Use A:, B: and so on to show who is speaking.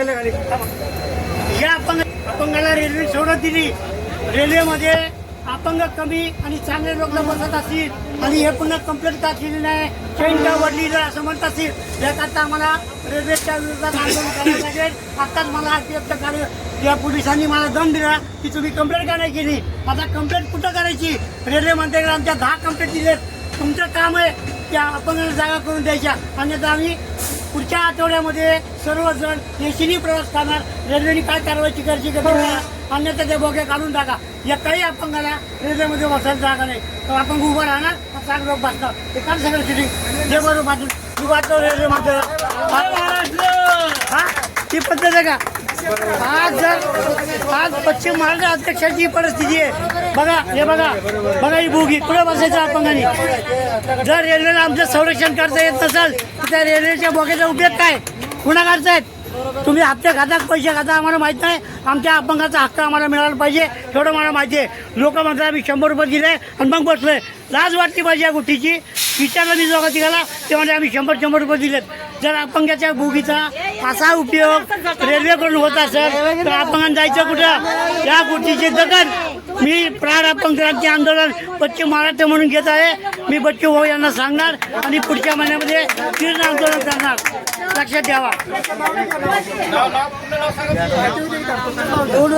A: या अपंग अपंगाला रेल्वे सोडत दिली. रेल्वेमध्ये अपंग कमी आणि चांगले लोक बसत असतील आणि हे पुन्हा कंप्लेंट का केली नाही. ट्रेन का वडली नाही असं म्हणत असतील. याकरता आम्हाला रेल्वेच्या विरोधात आंदोलन करायला लागेल. आत्ताच मला अतिरिक्त कार्य या पोलिसांनी मला दम दिला की तुम्ही कंप्लेंट का नाही केली? आता कंप्लेंट कुठं करायची? रेल्वे मंत्र्याकडे आमच्या दहा कंप्लेंट दिलेत. तुमचं काम आहे त्या अपंगाला जागा करून द्यायच्या. अन्यथा आम्ही पुढच्या आठवड्यामध्ये सर्वजण एसीनी प्रवास करणार. रेल्वेने काय कारवाई करायची का बघा. अन्यथा ते बोगे काढून टाका. या काही अपंगाला रेल्वेमध्ये बसायला जागा नाही. तर आपण उभं राहणार चार लोक बसणार. ते काढ सगळं सिटिंग जे बरोबर बाजू तू वाटतो रेल्वेमध्ये हा? ती पद्धत आहे का? आज जर आज पश्चिम महाराष्ट्र अध्यक्षांची परिस्थिती आहे. बघा हे बघा बघा ही बोगी. कुठं बसायचं अपंगाने जर रेल्वेला आमचं संरक्षण करता येत नसेल तर त्या रेल्वेच्या बोग्याचा उपयोग काय? कुणा करतायत तुम्ही हप्ते खाता पैसे खाता आम्हाला माहीत नाही. आमच्या अपंगाचा हक्क आम्हाला मिळाला पाहिजे एवढं मला माहिती आहे. लोक म्हणतात आम्ही शंभर रुपये दिले आणि मग बसलोय. लाज वाटली पाहिजे या गोष्टीची. विचारलं मी जोगा तिघाला ते म्हणजे आम्ही शंभर शंभर रुपये दिलेत. जर अपंगाच्या बोगीचा असा उपयोग रेल्वेकडून होत असेल तर अपंगान जायचं कुठं? या गोष्टीची दखल. मी प्राण अपंग क्रांती आंदोलन पश्चिम महाराष्ट्र म्हणून घेत आहे. मी बच्चू भाऊ यांना सांगणार आणि पुढच्या महिन्यामध्ये तीर्ण आंदोलन करणार. लक्षात द्यावा